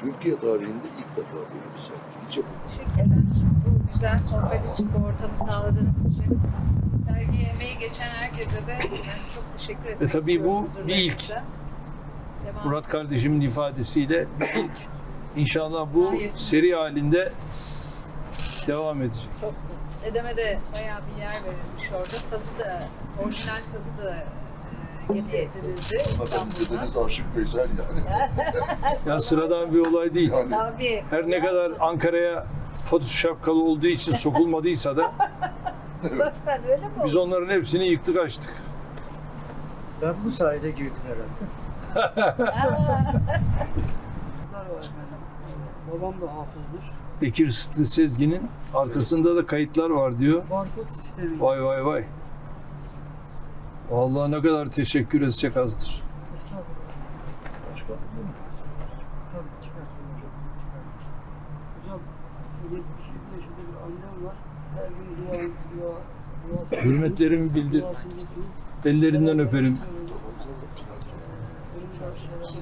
Türkiye tarihinde ilk defa böyle bir sergi. Hiç yapılmadı. Teşekkürler. Bu güzel sohbet için, bu ortamı sağladığınız için. Sergi emeği geçen herkese de ben çok teşekkür etmek E tabii bu bir ilk. Devam. Murat kardeşimin ifadesiyle bir ilk. İnşallah bu Hayır. seri halinde devam edecek. Çok Dedeme de bayağı bir yer verilmiş orada. Sazı da, orijinal sazı da getirtirildi Zaten İstanbul'dan. dedeniz Aşık Veysel yani. Ya sıradan bir olay değil. yani Tabii. Her ne kadar Ankara'ya Fatoş şapkalı olduğu için sokulmadıysa da Sen öyle mi biz onların hepsini yıktık açtık. Ben bu sayede girdim herhalde. var efendim. Ee, Babam da hafızdır. Bekir Sıtkı Sezgin'in arkasında da kayıtlar var diyor. Barkod sistemi. Vay vay vay. Vallahi ne kadar teşekkür etsek azdır. Estağfurullah. çıkarttın değil mi? Tabii çıkarttım hocam. Çıkarttım. Hocam şu 77 yaşında bir annem var. Her gün dua, dua, dua Hürmetlerimi bildir. Ellerinden öperim.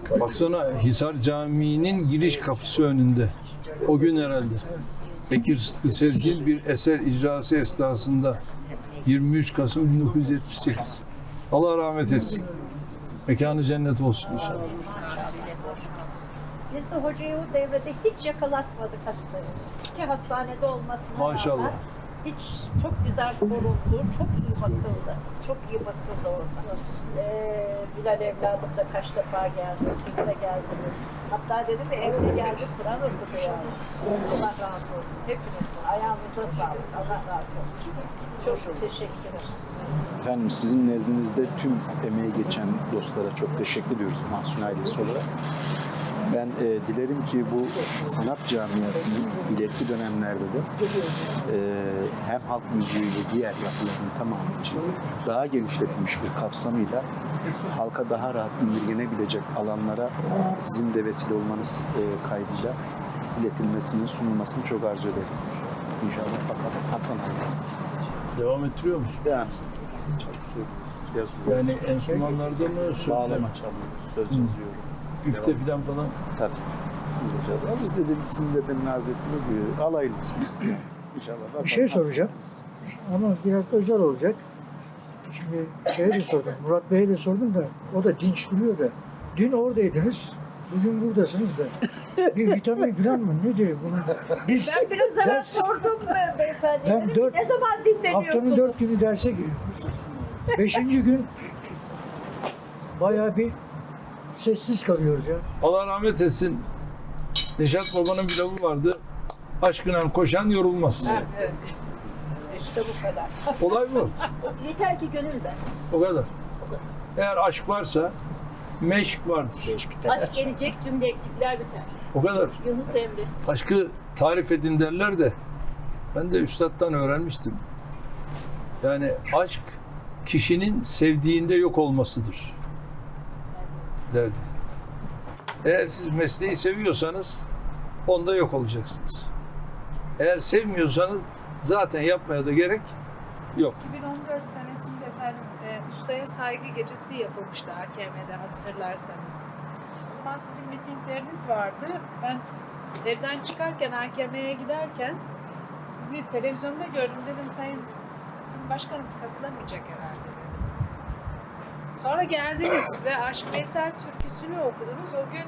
Pınar. Baksana Hisar Camii'nin giriş kapısı önünde. O gün herhalde. Bekir Sıtkı Sezgin bir eser icrası esnasında 23 Kasım 1978. Allah rahmet etsin. Mekanı cennet olsun inşallah. Biz de hocayı o devrede hiç yakalatmadık hastayı. Ki hastanede olmasına Maşallah. rağmen hiç çok güzel korundu, çok iyi bakıldı. Çok iyi bakıldı orada. Ee, Bilal evladım da kaç defa geldi, siz de geldiniz. Hatta dedi mi evde geldi Kur'an yani. Allah razı olsun. Hepinizin ayağınıza sağlık. Allah razı olsun. Çok teşekkür ederim. Efendim sizin nezdinizde tüm emeği geçen dostlara çok teşekkür ediyoruz Mahsun ailesi olarak. Ben e, dilerim ki bu sanat camiasının ileriki dönemlerde de e, hem halk müziğiyle diğer yapıların tamamı için daha genişletilmiş bir kapsamıyla halka daha rahat indirgenebilecek alanlara sizin de vesile olmanız e, kaydıyla iletilmesini, sunulmasını çok arzu ederiz. İnşallah bakalım. Olmaz. Devam ettiriyor musun? Yani çok. Yazıyoruz. Yani enstrümanlarda mı sözde mi? Bağlama çalıyoruz, söz yazıyorum. Güfte falan falan. Tabii. Biz de dedi, sizin de demin arz ettiğiniz gibi alaylıyız biz. İnşallah. Bir şey soracağım. Ama biraz özel olacak. Şimdi şeye de sordum, Murat Bey'e de sordum da o da dinç duruyor da. Dün oradaydınız, bugün buradasınız da. Bir vitamin falan mı? Ne diyor bunun? Biz Ben biraz evvel ders- sordum be- beyefendi. Ben Dedim, dört- ne zaman haftanın dinleniyorsunuz? dört günü derse giriyoruz. Beşinci gün bayağı bir sessiz kalıyoruz ya. Allah rahmet etsin. Neşat Baba'nın bir lafı vardı. Aşkına koşan yorulmaz. İşte bu kadar. Olay bu. Yeter ki gönül ver. O kadar. Eğer aşk varsa meşk vardır. Aşk gelecek cümle eksikler biter. O kadar. Yunus Emre. Aşkı tarif edin derler de ben de üstadtan öğrenmiştim. Yani aşk kişinin sevdiğinde yok olmasıdır derdi. Eğer siz mesleği seviyorsanız onda yok olacaksınız. Eğer sevmiyorsanız zaten yapmaya da gerek yok. 2014 senesinde efendim e, ustaya saygı gecesi yapılmıştı AKM'de hatırlarsanız. O zaman sizin mitingleriniz vardı. Ben evden çıkarken AKM'ye giderken sizi televizyonda gördüm dedim sayın başkanımız katılamayacak herhalde. Sonra geldiniz ve Aşk Veysel türküsünü okudunuz. O gün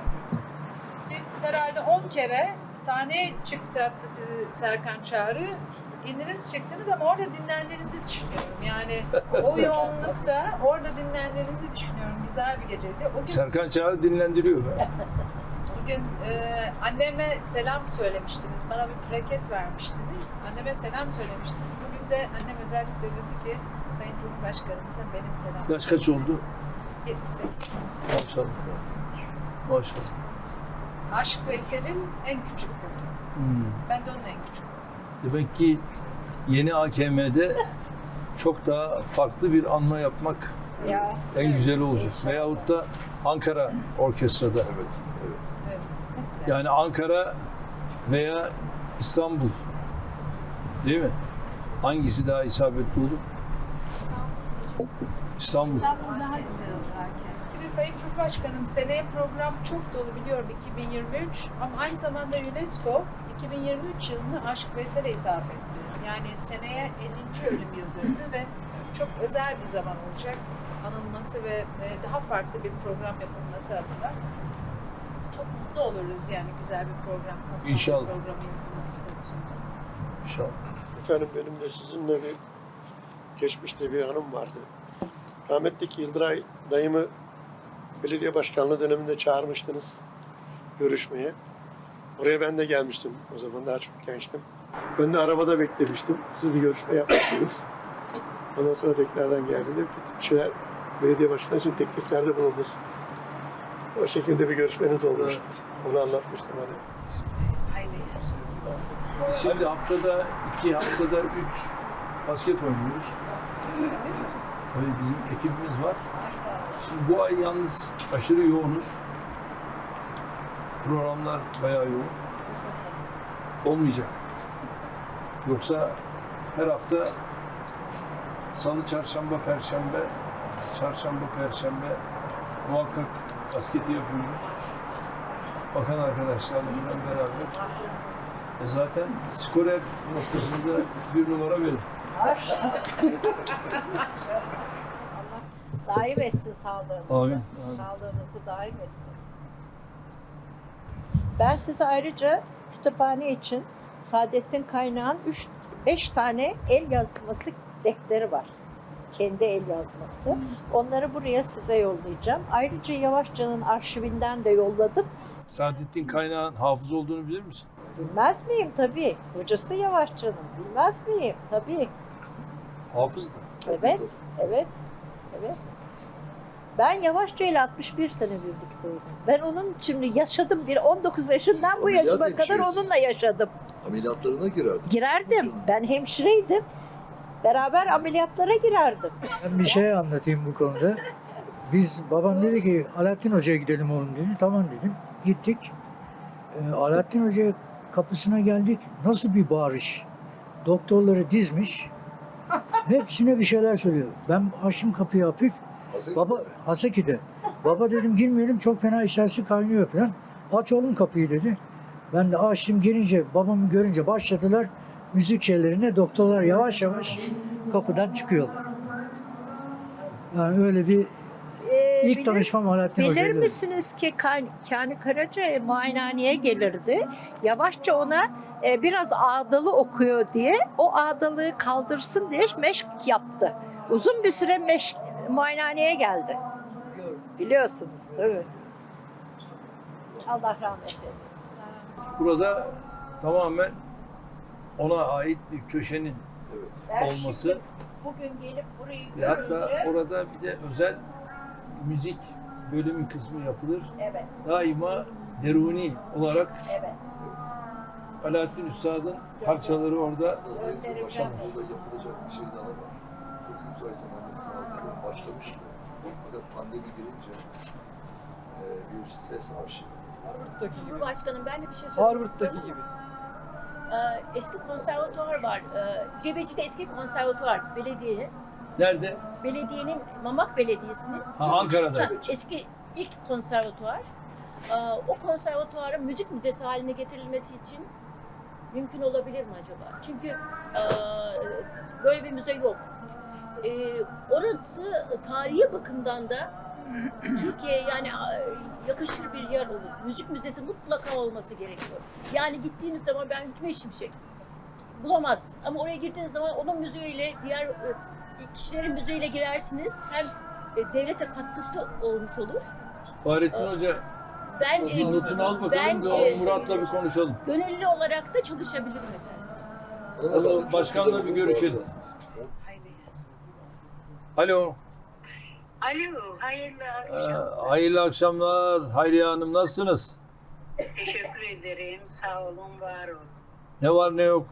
siz herhalde 10 kere sahneye çıkarttı sizi Serkan Çağrı. İndiniz çıktınız ama orada dinlendiğinizi düşünüyorum. Yani o yoğunlukta orada dinlendiğinizi düşünüyorum. Güzel bir geceydi. O gün, Serkan Çağrı dinlendiriyor be. bugün e, anneme selam söylemiştiniz. Bana bir plaket vermiştiniz. Anneme selam söylemiştiniz. De annem özellikle dedi ki Sayın Cumhurbaşkanımıza benim selam. Yaş kaç oldu? 78. Maşallah. Maşallah. Aşk Veysel'in en küçük kızı. Hmm. Ben de onun en küçük kızı. Demek ki yeni AKM'de çok daha farklı bir anma yapmak Ya. en güzeli olacak. Veyahut da Ankara Orkestra'da. Evet, evet. Evet. Yani Ankara veya İstanbul. Değil mi? Hangisi daha isabetli olur? İstanbul. İstanbul daha güzel olur. Bir de Sayın Cumhurbaşkanım seneye program çok dolu biliyorum 2023 ama aynı zamanda UNESCO 2023 yılını Aşk Vesel'e ithaf etti. Yani seneye 50. ölüm yıl dönümü ve çok özel bir zaman olacak anılması ve e, daha farklı bir program yapılması adına. Çok mutlu oluruz yani güzel bir program, İnşallah. bir program yapılması konusunda. İnşallah. Efendim benim de sizinle bir geçmişte bir hanım vardı. Rahmetli Yıldıray dayımı belediye başkanlığı döneminde çağırmıştınız görüşmeye. Oraya ben de gelmiştim. O zaman daha çok gençtim. Ben de arabada beklemiştim. Siz bir görüşme yapmıştınız. Ondan sonra tekrardan geldiğinde bir şeyler belediye başkanı için tekliflerde bulunmuşsunuz. O şekilde bir görüşmeniz olmuştu. Onu anlatmıştım hani. Şimdi haftada iki, haftada üç basket oynuyoruz. Tabii bizim ekibimiz var. Şimdi bu ay yalnız aşırı yoğunuz. Programlar bayağı yoğun. Olmayacak. Yoksa her hafta salı, çarşamba, perşembe, çarşamba, perşembe muhakkak basketi yapıyoruz. Bakan arkadaşlarla beraber. E zaten skorer noktasında bir numara benim. Daim etsin sağlığınızı. Amin. Amin. Sağlığınızı daim etsin. Ben size ayrıca kütüphane için Saadettin Kaynağ'ın 3 5 tane el yazması defteri var. Kendi el yazması. Onları buraya size yollayacağım. Ayrıca Yavaşça'nın arşivinden de yolladım. Saadettin Kaynağ'ın hafız olduğunu bilir misin? Bilmez miyim tabii. Hocası Yavaşça'nın. Bilmez miyim? Tabii. Hafızdı. Evet, evet, evet. Ben Yavaşça ile 61 sene birlikteydim. Ben onun şimdi yaşadım bir 19 yaşından Siz bu yaşıma ameliyat kadar hemşiresiniz. onunla yaşadım. Ameliyatlarına girerdik. Girerdim. Ben hemşireydim. Beraber ameliyatlara girerdim. Ben bir şey anlatayım bu konuda. Biz babam dedi ki Alaaddin Hoca'ya gidelim oğlum dedi. Tamam dedim. Gittik. Ee, Alaaddin Hoca kapısına geldik. Nasıl bir bağırış. Doktorları dizmiş. Hepsine bir şeyler söylüyor. Ben açtım kapıyı hafif. Baba Haseki'de. Baba dedim girmeyelim çok fena içerisi kaynıyor falan. Aç oğlum kapıyı dedi. Ben de açtım girince babamı görünce başladılar müzik şeylerine doktorlar yavaş yavaş kapıdan çıkıyorlar. Yani öyle bir ilk bilir- tanışmam Alaaddin Bilir Hoca'yla. misiniz ki Kan- Kani Karaca muayenehaneye gelirdi. Yavaşça ona e, biraz ağdalı okuyor diye o ağdalığı kaldırsın diye meşk yaptı. Uzun bir süre meşk muayenehaneye geldi. Biliyorsunuz tabii. Allah rahmet eylesin. Burada tamamen ona ait bir köşenin Ben olması şimdi bugün gelip burayı ve hatta görünce orada bir de özel müzik bölümü kısmı yapılır. evet, Daima deruni olarak evet. Alaaddin Üstad'ın parçaları orada Cumhurbaşkanım burada yapılacak bir şey daha var. Çok müsait zamanda sizin hazırlığı başlamıştı. Fakat pandemi girince e, bir ses arşivi. Harvard'daki gibi. Cumhurbaşkanım ben de bir şey söylemek Harvard'daki istiyorum. gibi. Ee, eski konservatuvar var. Ee, Cebeci'de eski konservatuvar belediyenin. nerede? Belediyenin, Mamak Belediyesi'nin Ha, Ankara'da. ha, eski ilk konservatuvar. Ee, o konservatuvarın müzik müzesi haline getirilmesi için mümkün olabilir mi acaba? Çünkü e, böyle bir müze yok. E, orası tarihi bakımdan da Türkiye'ye yani e, yakışır bir yer olur. Müzik müzesi mutlaka olması gerekiyor. Yani gittiğiniz zaman ben Hikmet Şimşek bulamaz. Ama oraya girdiğiniz zaman onun müziğiyle diğer e, kişilerin müziğiyle girersiniz. Hem e, devlete katkısı olmuş olur. Fahrettin Hoca Ben e, notunu al bakalım ben, da e, Murat'la bir konuşalım. gönüllü olarak da çalışabilirim efendim. Onu başkanla bir görüşelim. Alo. Alo, hayırlı Ee, akşam. hayırlı akşamlar. Hayriye Hanım nasılsınız? Teşekkür ederim. Sağ olun, var olun. Ne var ne yok?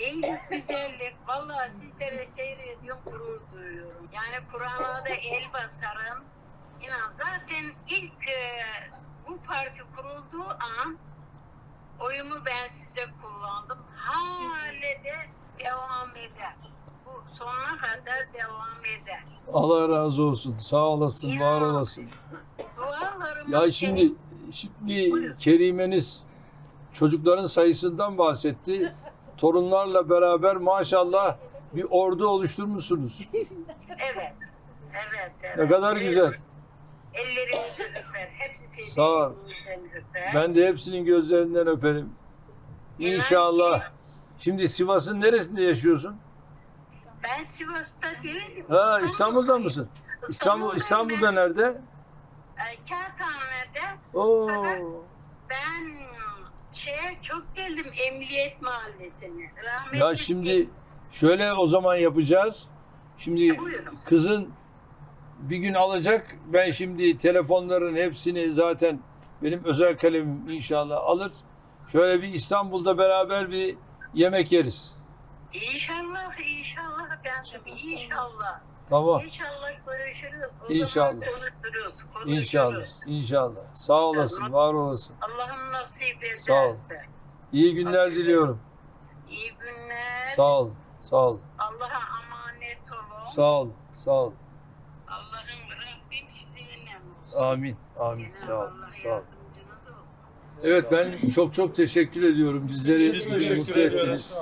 İyilik, güzellik. Vallahi sizlere seyrediyorum, gurur duyuyorum. Yani Kur'an'a da el basarım. İnan zaten ilk e, bu parti kurulduğu an oyumu ben size kullandım. Hale de devam eder. Bu sonuna kadar devam eder. Allah razı olsun. Sağ olasın, var olasın. Ya şimdi şimdi Kerimeniz çocukların sayısından bahsetti. Torunlarla beraber maşallah bir ordu oluşturmuşsunuz. Evet. Evet, evet. Ne kadar güzel. Ellerinizi öper. Hepsi Sağ ol. Ben de hepsinin gözlerinden öperim. İnşallah. Şimdi Sivas'ın neresinde yaşıyorsun? Ben Sivas'ta değilim. Ha İstanbul'da mısın? İstanbul İstanbul'da nerede? E, Kağıthane'de Oo. ben şeye çok geldim Emniyet Mahallesi'ne. Rahmetli Ya şimdi şöyle o zaman yapacağız. Şimdi Buyurun. kızın bir gün alacak. Ben şimdi telefonların hepsini zaten benim özel kalemim inşallah alır. Şöyle bir İstanbul'da beraber bir yemek yeriz. İnşallah, inşallah efendim, inşallah. Tamam. İnşallah görüşürüz. O İnşallah. zaman konuşuruz, konuşuruz. İnşallah. İnşallah. Sağ olasın, var olasın. Allah'ım nasip ederse. Sağ ol. İyi günler diliyorum. İyi günler. Sağ ol. Sağ ol. Allah'a emanet olun. Sağ ol. Sağ ol. Allah'ın Rabbim sizinle olsun. Amin. Amin. Cenab-ı Sağ ol. Sağ ol. Evet ben çok çok teşekkür ediyorum. Bizleri Biz mutlu ettiniz.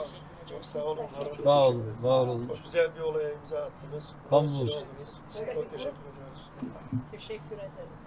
Çok sağ olun. Sağ olun. Var olun. Çok güzel bir olaya imza attınız. Hamdolsun. Çok teşekkür ediyoruz. Teşekkür ederiz.